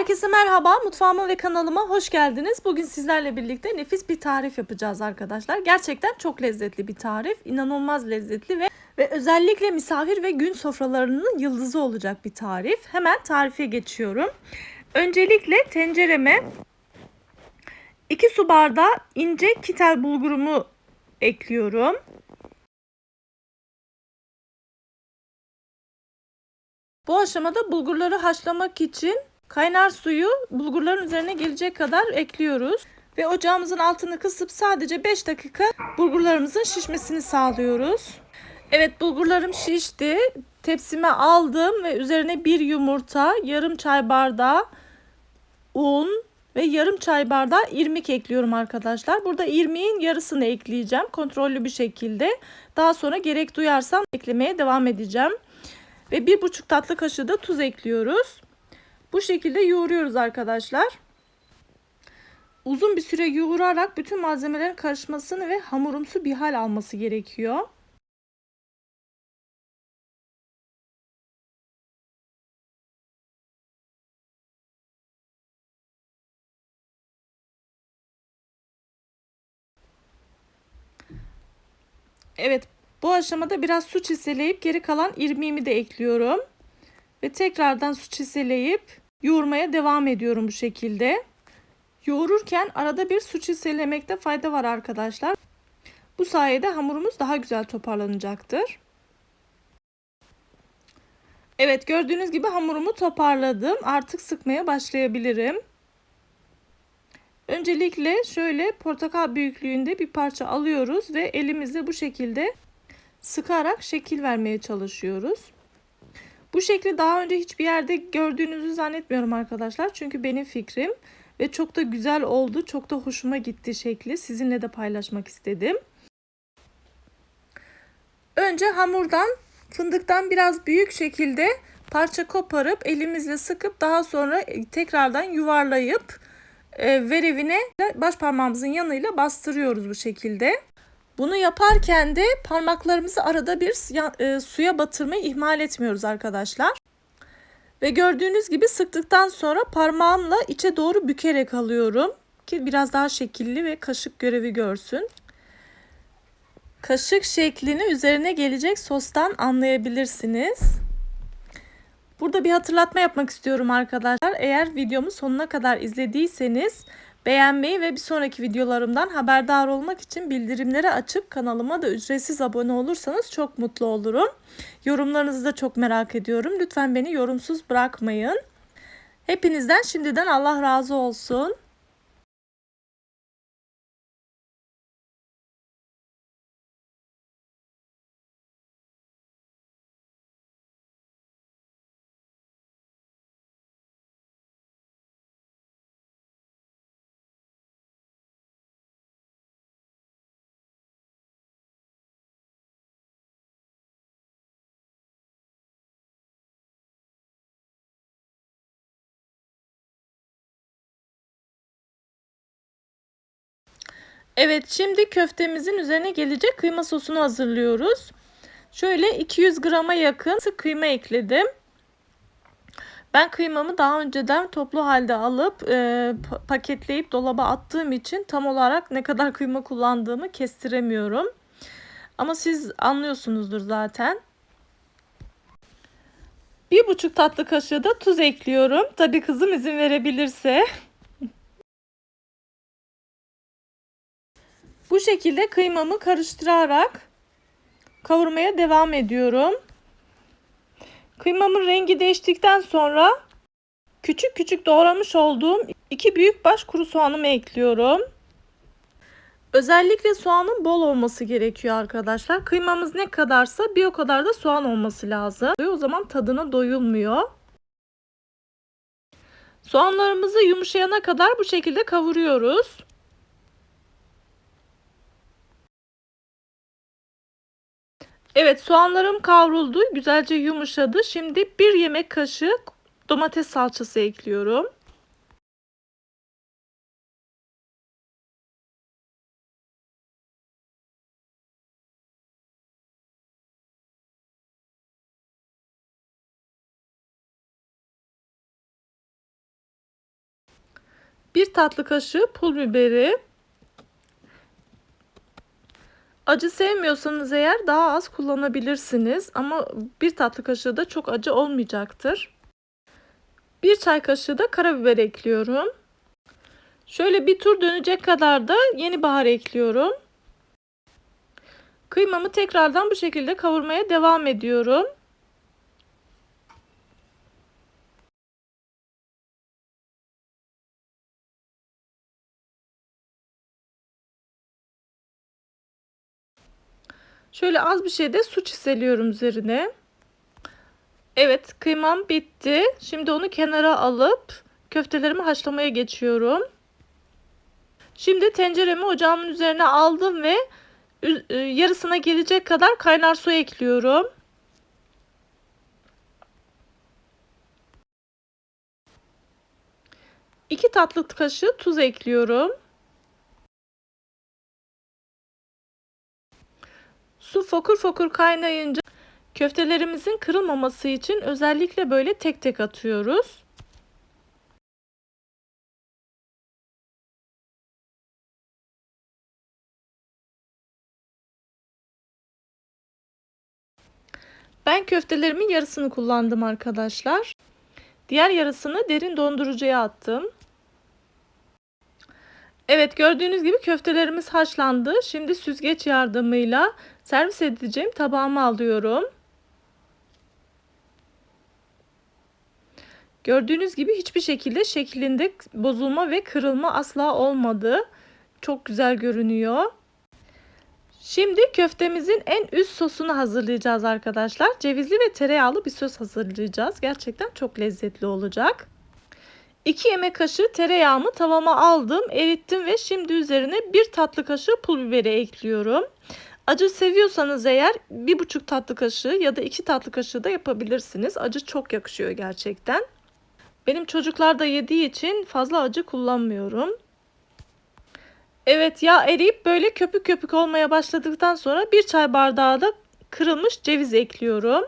Herkese merhaba, mutfağıma ve kanalıma hoş geldiniz. Bugün sizlerle birlikte nefis bir tarif yapacağız arkadaşlar. Gerçekten çok lezzetli bir tarif, inanılmaz lezzetli ve ve özellikle misafir ve gün sofralarının yıldızı olacak bir tarif. Hemen tarife geçiyorum. Öncelikle tencereme 2 su bardağı ince kitel bulgurumu ekliyorum. Bu aşamada bulgurları haşlamak için kaynar suyu bulgurların üzerine gelecek kadar ekliyoruz. Ve ocağımızın altını kısıp sadece 5 dakika bulgurlarımızın şişmesini sağlıyoruz. Evet bulgurlarım şişti. Tepsime aldım ve üzerine bir yumurta, yarım çay bardağı un ve yarım çay bardağı irmik ekliyorum arkadaşlar. Burada irmiğin yarısını ekleyeceğim kontrollü bir şekilde. Daha sonra gerek duyarsam eklemeye devam edeceğim. Ve bir buçuk tatlı kaşığı da tuz ekliyoruz. Bu şekilde yoğuruyoruz arkadaşlar. Uzun bir süre yoğurarak bütün malzemelerin karışmasını ve hamurumsu bir hal alması gerekiyor. Evet bu aşamada biraz su çiseleyip geri kalan irmiğimi de ekliyorum. Ve tekrardan su çiseleyip yoğurmaya devam ediyorum bu şekilde. Yoğururken arada bir su çiselemekte fayda var arkadaşlar. Bu sayede hamurumuz daha güzel toparlanacaktır. Evet gördüğünüz gibi hamurumu toparladım. Artık sıkmaya başlayabilirim. Öncelikle şöyle portakal büyüklüğünde bir parça alıyoruz ve elimizle bu şekilde sıkarak şekil vermeye çalışıyoruz. Bu şekli daha önce hiçbir yerde gördüğünüzü zannetmiyorum arkadaşlar. Çünkü benim fikrim ve çok da güzel oldu. Çok da hoşuma gitti şekli. Sizinle de paylaşmak istedim. Önce hamurdan fındıktan biraz büyük şekilde parça koparıp elimizle sıkıp daha sonra tekrardan yuvarlayıp e, verevine baş parmağımızın yanıyla bastırıyoruz bu şekilde. Bunu yaparken de parmaklarımızı arada bir e, suya batırmayı ihmal etmiyoruz arkadaşlar. Ve gördüğünüz gibi sıktıktan sonra parmağımla içe doğru bükerek alıyorum ki biraz daha şekilli ve kaşık görevi görsün. Kaşık şeklini üzerine gelecek sostan anlayabilirsiniz. Burada bir hatırlatma yapmak istiyorum arkadaşlar. Eğer videomu sonuna kadar izlediyseniz beğenmeyi ve bir sonraki videolarımdan haberdar olmak için bildirimleri açıp kanalıma da ücretsiz abone olursanız çok mutlu olurum. Yorumlarınızı da çok merak ediyorum. Lütfen beni yorumsuz bırakmayın. Hepinizden şimdiden Allah razı olsun. Evet şimdi köftemizin üzerine gelecek kıyma sosunu hazırlıyoruz. Şöyle 200 grama yakın sık kıyma ekledim. Ben kıymamı daha önceden toplu halde alıp e, paketleyip dolaba attığım için tam olarak ne kadar kıyma kullandığımı kestiremiyorum. Ama siz anlıyorsunuzdur zaten. Bir buçuk tatlı kaşığı da tuz ekliyorum. Tabii kızım izin verebilirse. Bu şekilde kıymamı karıştırarak kavurmaya devam ediyorum. Kıymamın rengi değiştikten sonra küçük küçük doğramış olduğum iki büyük baş kuru soğanımı ekliyorum. Özellikle soğanın bol olması gerekiyor arkadaşlar. Kıymamız ne kadarsa bir o kadar da soğan olması lazım. O zaman tadına doyulmuyor. Soğanlarımızı yumuşayana kadar bu şekilde kavuruyoruz. Evet soğanlarım kavruldu. Güzelce yumuşadı. Şimdi bir yemek kaşığı domates salçası ekliyorum. 1 tatlı kaşığı pul biberi. Acı sevmiyorsanız eğer daha az kullanabilirsiniz ama bir tatlı kaşığı da çok acı olmayacaktır. Bir çay kaşığı da karabiber ekliyorum. Şöyle bir tur dönecek kadar da yeni bahar ekliyorum. Kıymamı tekrardan bu şekilde kavurmaya devam ediyorum. Şöyle az bir şey de su çiseliyorum üzerine. Evet kıymam bitti. Şimdi onu kenara alıp köftelerimi haşlamaya geçiyorum. Şimdi tenceremi ocağımın üzerine aldım ve e, yarısına gelecek kadar kaynar su ekliyorum. İki tatlı kaşığı tuz ekliyorum. Su fokur fokur kaynayınca köftelerimizin kırılmaması için özellikle böyle tek tek atıyoruz. Ben köftelerimin yarısını kullandım arkadaşlar. Diğer yarısını derin dondurucuya attım. Evet gördüğünüz gibi köftelerimiz haşlandı. Şimdi süzgeç yardımıyla servis edeceğim tabağıma alıyorum. Gördüğünüz gibi hiçbir şekilde şeklinde bozulma ve kırılma asla olmadı. Çok güzel görünüyor. Şimdi köftemizin en üst sosunu hazırlayacağız arkadaşlar. Cevizli ve tereyağlı bir sos hazırlayacağız. Gerçekten çok lezzetli olacak. 2 yemek kaşığı tereyağımı tavama aldım, erittim ve şimdi üzerine 1 tatlı kaşığı pul biberi ekliyorum. Acı seviyorsanız eğer 1,5 tatlı kaşığı ya da 2 tatlı kaşığı da yapabilirsiniz. Acı çok yakışıyor gerçekten. Benim çocuklar da yediği için fazla acı kullanmıyorum. Evet yağ eriyip böyle köpük köpük olmaya başladıktan sonra bir çay bardağı da kırılmış ceviz ekliyorum.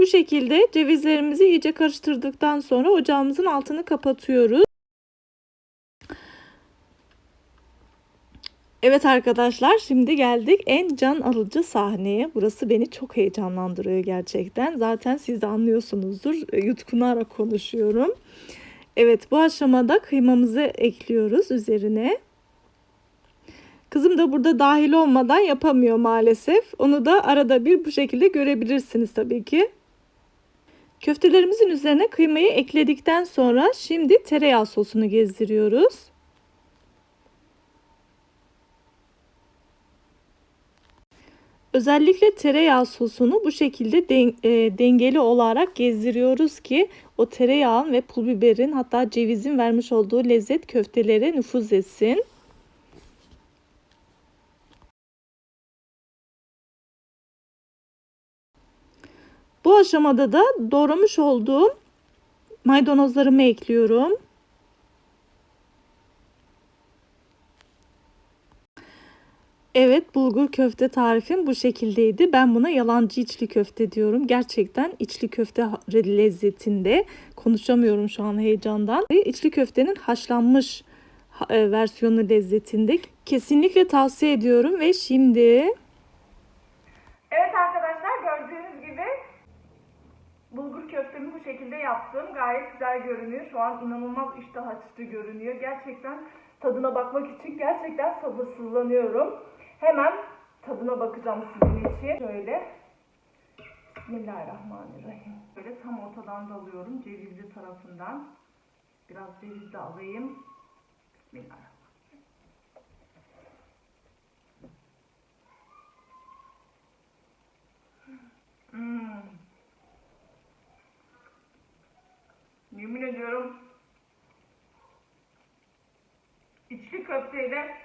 Bu şekilde cevizlerimizi iyice karıştırdıktan sonra ocağımızın altını kapatıyoruz. Evet arkadaşlar şimdi geldik en can alıcı sahneye. Burası beni çok heyecanlandırıyor gerçekten. Zaten siz de anlıyorsunuzdur. E, yutkunarak konuşuyorum. Evet bu aşamada kıymamızı ekliyoruz üzerine. Kızım da burada dahil olmadan yapamıyor maalesef. Onu da arada bir bu şekilde görebilirsiniz tabii ki. Köftelerimizin üzerine kıymayı ekledikten sonra şimdi tereyağı sosunu gezdiriyoruz. Özellikle tereyağı sosunu bu şekilde den, e, dengeli olarak gezdiriyoruz ki o tereyağın ve pul biberin hatta cevizin vermiş olduğu lezzet köftelere nüfuz etsin. Bu aşamada da doğramış olduğum maydanozlarımı ekliyorum. Evet bulgur köfte tarifim bu şekildeydi. Ben buna yalancı içli köfte diyorum. Gerçekten içli köfte lezzetinde. Konuşamıyorum şu an heyecandan. İçli köftenin haşlanmış e, versiyonu lezzetinde. Kesinlikle tavsiye ediyorum ve şimdi... Evet arkadaşlar gördüğünüz gibi bulgur köftemi bu şekilde yaptım. Gayet güzel görünüyor. Şu an inanılmaz iştah açıcı görünüyor. Gerçekten tadına bakmak için gerçekten sabırsızlanıyorum. Hemen tadına bakacağım sizin için. Şöyle. Bismillahirrahmanirrahim. Böyle tam ortadan da alıyorum. Cevizli tarafından. Biraz ceviz de alayım. Bismillahirrahmanirrahim. Hmm. Yemin ediyorum içli köfteyle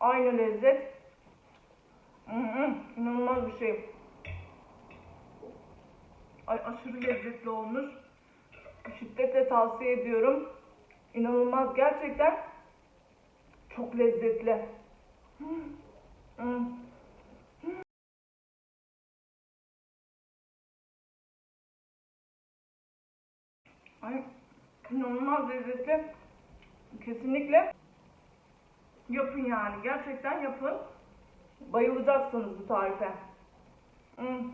aynı lezzet. Hmm, inanılmaz bir şey. Ay aşırı lezzetli olmuş. Şiddetle tavsiye ediyorum. İnanılmaz gerçekten çok lezzetli. Hmm. Hmm. Ay, inanılmaz lezzetli. Kesinlikle yapın yani. Gerçekten yapın. Bayılacaksınız bu tarife. Hmm.